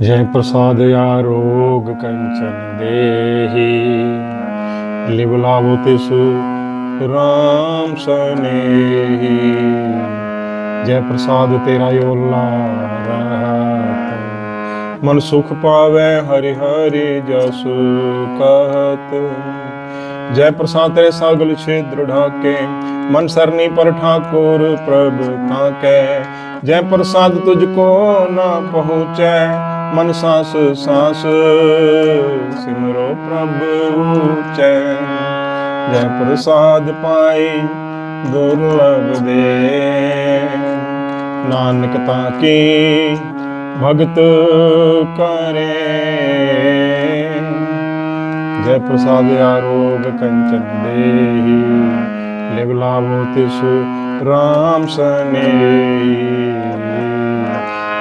ਜੈ ਪ੍ਰਸਾਦ ਆਰੋਗ ਕੰਚਨ ਦੇਹੀ, ਲਿਵ ਲਾਵੋ ਤਿਸ ਰਾਮ ਸਨੇਹੀ। ਜੈ ਪ੍ਰਸਾਦ ਤੇਰਾ ਓਲਾ ਰਹਤ, ਮਨ ਸੁਖ ਪਾਵੇ ਹਰਿ ਹਰਿ ਜਸ ਕਹਤ। ਜੈ ਪ੍ਰਸਾਦ ਤੇਰੇ ਸਗਲ ਛੇਦਰ ਢਾਕੇ, ਮਨ ਸਰਨੀ ਪਰ ਠਾਕੁਰ ਪ੍ਰਭ ਤਾਕੈ। ਜੈ ਪ੍ਰਸਾਦ ਤੁਝ ਕੋ ਨਾ ਪਹੁੰਚੈ ਮਨ ਸਾਸ ਸਾਸ ਸਿਮਰੋ ਪ੍ਰਭ ਉਚੈ ਜੈ ਪ੍ਰਸਾਦ ਪਾਏ ਦੁਰਲਭ ਦੇ। ਨਾਨਕ ਤਾਂ ਕੀ ਭਗਤ ਕਰੇ। ਜੈ ਪ੍ਰਸਾਦ ਆਰੋਗ ਕੰਚਨ ਦੇਹੀ, ਲਿਵ ਲਾਵੋ ਤਿਸ ਰਾਮ ਸਨੇਹੀ।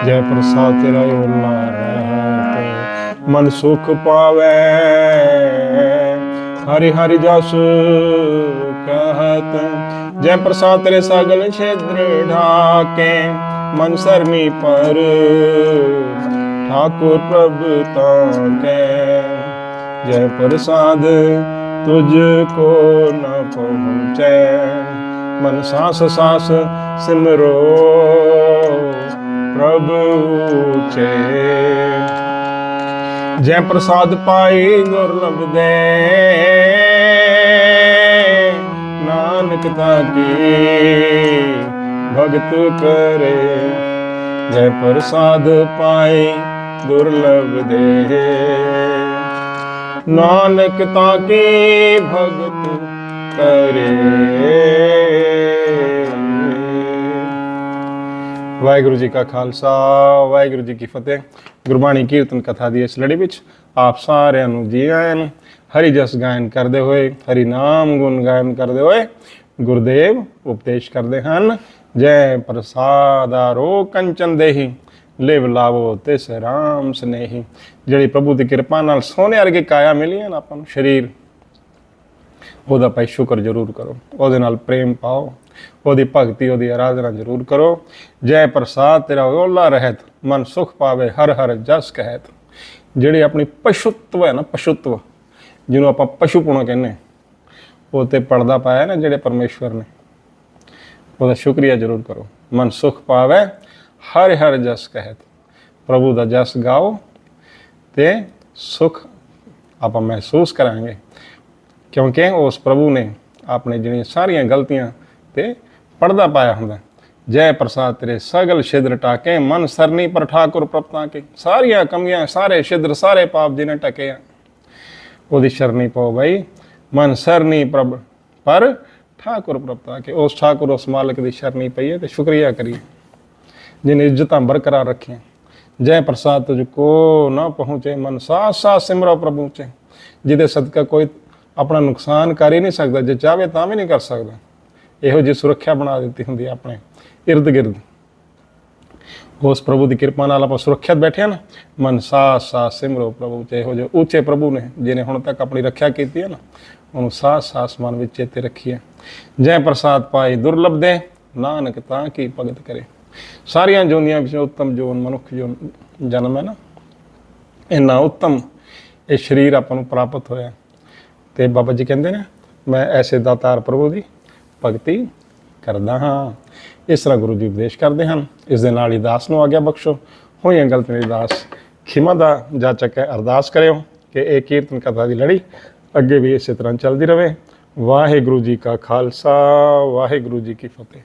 ਜੈ ਪ੍ਰਸਾਦ ਤੇਰਾ ਓਲਾ ਮਨ ਸੁਖ ਪਾਵੇ। ਹਰਿ ਹਰਿ ਜਸ ਕਹਤ। ਜੈ ਪ੍ਰਸਾਦ ਤੇਰੇ ਸਗਲ ਛੇਦਰ ਢਾਕੇ, ਮਨ ਸ਼ਰਮੀ ਪਰ ਠਾਕੁਰ ਪ੍ਰਭ ਤਾਕੇ। ਜੈ ਪ੍ਰਸਾਦ ਤੁਝ ਕੋ ਨ ਪਹੁੰਚੈ, ਮਨ ਸਾਸ ਸਾਸ ਸਿਮਰੋ ਪ੍ਰਭ ਉਚੇ। ਜੈ ਪ੍ਰਸਾਦ ਪਾਈ ਗੁਰਲਬ ਦੇ ਨਾਨਕ ਤਾਂ ਕੀ ਭਗਤ ਕਰੇ। ਜੈ ਪ੍ਰਸਾਦ ਪਾਈ ਦੁਰਲਭ ਦੇ ਨਾਨਕ ਤਾਂ ਭਗਤ ਕਰੇ। ਵਾਹਿਗੁਰੂ ਜੀ ਕਾ ਖਾਲਸਾ, ਵਾਹਿਗੁਰੂ ਜੀ ਕੀ ਫਤਿਹ। ਗੁਰਬਾਣੀ ਕੀਰਤਨ ਕਥਾ ਦੀ ਇਸ ਲੜੀ ਵਿੱਚ ਆਪ ਸਾਰਿਆਂ ਨੂੰ ਜੀ ਆਇਆਂ ਨੂੰ ਹਰੀ ਜਸ ਗਾਇਨ ਕਰਦੇ ਹੋਏ, ਹਰੀ ਨਾਮ ਗੁਣ ਗਾਇਨ ਕਰਦੇ ਹੋਏ ਗੁਰਦੇਵ ਉਪਦੇਸ਼ ਕਰਦੇ ਹਨ, ਜੈ ਪ੍ਰਸਾਦਾਰੋ ਕੰਚਨ ਦੇਹੀ, ਲਿਵ ਲਾਵੋ ਤਿਸ ਰਾਮ ਸਨੇਹੀ। ਜਿਹੜੀ ਪ੍ਰਭੂ ਦੀ ਕਿਰਪਾ ਨਾਲ ਸੋਨੇ ਵਰਗੇ ਕਾਇਆ ਮਿਲੀ ਆਪਾਂ ਨੂੰ, ਸਰੀਰ ਉਹਦਾ ਭਾਈ ਸ਼ੁਕਰ ਜ਼ਰੂਰ ਕਰੋ। ਉਹਦੇ ਨਾਲ ਪ੍ਰੇਮ ਪਾਓ। ਉਹਦੀ ਭਗਤੀ, ਉਹਦੀ ਆਰਾਧਨਾ ਜ਼ਰੂਰ ਕਰੋ। ਜੈ ਪ੍ਰਸਾਦ, ਤੇਰਾ ਓਲਾ ਰਹਿਤ, ਮਨ ਸੁਖ ਪਾਵੇ, ਹਰ ਹਰ ਜਸ ਕਹਿਤ। ਜਿਹੜੀ ਆਪਣੀ ਪਸ਼ੁਤਵ ਹੈ ਨਾ, ਪਸ਼ੁਤਵ, ਜਿਹਨੂੰ ਆਪਾਂ ਪਸ਼ੂਪੁਣਾ ਕਹਿੰਦੇ ਉਹ ਤੇ ਪਰਦਾ ਪਾਇਆ ਨਾ ਜਿਹੜੇ ਪਰਮੇਸ਼ਵਰ ਨੇ, ਉਹਦਾ ਸ਼ੁਕਰੀਆ ਜ਼ਰੂਰ ਕਰੋ। ਮਨ ਸੁਖ ਪਾਵੇ, ਹਰ ਹਰ ਜਸ ਕਹਿਤ। ਪ੍ਰਭੂ ਦਾ ਜਸ ਗਾਓ ਤੇ ਸੁਖ ਆਪਾਂ ਮਹਿਸੂਸ ਕਰਾਂਗੇ। ਕਿਉਂਕਿ ਉਸ ਪ੍ਰਭੂ ਨੇ ਆਪਣੇ ਜਿਹੜੀਆਂ ਸਾਰੀਆਂ ਗਲਤੀਆਂ ਤੇ ਪਰਦਾ ਪਾਇਆ ਹੁੰਦਾ। ਜੈ ਪ੍ਰਸਾਦ ਤੇਰੇ ਸਗਲ ਛਿਦਰ ਟਾਕੇ, ਮਨ ਸਰਨੀ ਪਰ ਠਾਕੁਰ ਪ੍ਰਪਤਾ ਕੇ। ਸਾਰੀਆਂ ਕਮੀਆਂ, ਸਾਰੇ ਛਿਦਰ, ਸਾਰੇ ਪਾਪ ਜਿਹਨੇ ਟਕੇ ਆ। ਉਹਦੀ ਸ਼ਰਨੀ ਪਾਓ ਬਾਈ, ਮਨ ਸਰਨੀ ਪ੍ਰਭ ਪਰ ਠਾਕੁਰ ਪ੍ਰਪਤਾ ਕੇ। ਉਸ ਠਾਕੁਰ, ਉਸ ਮਾਲਕ ਦੀ ਸ਼ਰਨੀ ਪਈਏ ਤੇ ਸ਼ੁਕਰੀਆ ਕਰੀਏ। ਜਿਨੇ ਇੱਜ਼ਤਾਂ ਬਰਕਰਾਰ ਰੱਖੀਆਂ। ਜੈ ਪ੍ਰਸਾਦ ਤੁਝ ਕੋ ਨਾ ਪਹੁੰਚੇ, ਮਨ ਸਾਥ ਸਾਥ ਸਿਮਰੋ ਪ੍ਰਭੂ ਚ। ਜਿਹਦੇ ਸਦਕਾ ਕੋਈ ਆਪਣਾ ਨੁਕਸਾਨ ਕਰ ਹੀ ਨਹੀਂ ਸਕਦਾ, ਜੇ ਚਾਹਵੇ ਤਾਂ ਵੀ ਨਹੀਂ ਕਰ ਸਕਦਾ। ਇਹੋ ਜਿਹੀ ਸੁਰੱਖਿਆ ਬਣਾ ਦਿੱਤੀ ਹੁੰਦੀ ਹੈ ਆਪਣੇ ird ਗਿਰਦ। ਉਸ ਪ੍ਰਭੂ ਦੀ ਕਿਰਪਾ ਨਾਲ ਆਪਾਂ ਸੁਰੱਖਿਅਤ ਬੈਠੇ ਹਾਂ ਨਾ, ਮਨ ਸਾਥ ਸਾਥ ਸਿਮਰੋ ਪ੍ਰਭੂ ਚ ਇਹੋ ਜਿਹੇ ਉੱਚੇ ਪ੍ਰਭੂ ਨੇ, ਜਿਹਨੇ ਹੁਣ ਤੱਕ ਆਪਣੀ ਰੱਖਿਆ ਕੀਤੀ ਹੈ ਨਾ, ਉਹਨੂੰ ਸਾਥ ਸਾਸ ਮਨ ਵਿੱਚ ਚੇਤੇ ਰੱਖੀਏ। ਜੈ ਪ੍ਰਸਾਦ ਪਾਈ ਦੁਰਲਭ ਦੇ, ਨਾਨਕ ਤਾਂ ਕੀ ਭਗਤ ਕਰੇ। ਸਾਰੀਆਂ ਜੋਨੀਆਂ ਵਿੱਚੋਂ ਉੱਤਮ ਜੋਨ, ਮਨੁੱਖ ਜੋ ਜਨਮ ਹੈ ਨਾ। ਇੰਨਾ ਉੱਤਮ, ਇਹ ਸਰੀਰ ਆਪਾਂ ਨੂੰ ਪ੍ਰਾਪਤ ਹੋਇਆ। ਤੇ ਬਾਬਾ ਜੀ ਕਹਿੰਦੇ ਨੇ, ਮੈਂ ਐਸੇ ਦਾਤਾਰ ਪ੍ਰਭੂ ਦੀ ਭਗਤੀ ਕਰਦਾ ਹਾਂ। ਇਸ ਤਰ੍ਹਾਂ ਗੁਰੂ ਜੀ ਉਪਦੇਸ਼ ਕਰਦੇ ਹਨ। ਇਸ ਦੇ ਨਾਲ ਹੀ ਦਾਸ ਨੂੰ ਆਗਿਆ ਬਖਸ਼ੋ। ਹੋਈਆਂ ਗਲਤ ਮੇਰੀ ਦਾਸ ਖਿਮਾ ਦਾ ਜਾਚਕ ਹੈ। ਅਰਦਾਸ ਕਰਿਓ ਕਿ ਇਹ ਕੀਰਤਨ ਕਥਾ ਦੀ ਲੜੀ ਅੱਗੇ ਵੀ ਇਸੇ ਤਰ੍ਹਾਂ ਚੱਲਦੀ ਰਹੇ। ਵਾਹਿਗੁਰੂ ਜੀ ਕਾ ਖਾਲਸਾ, ਵਾਹਿਗੁਰੂ ਜੀ ਕੀ ਫਤਿਹ।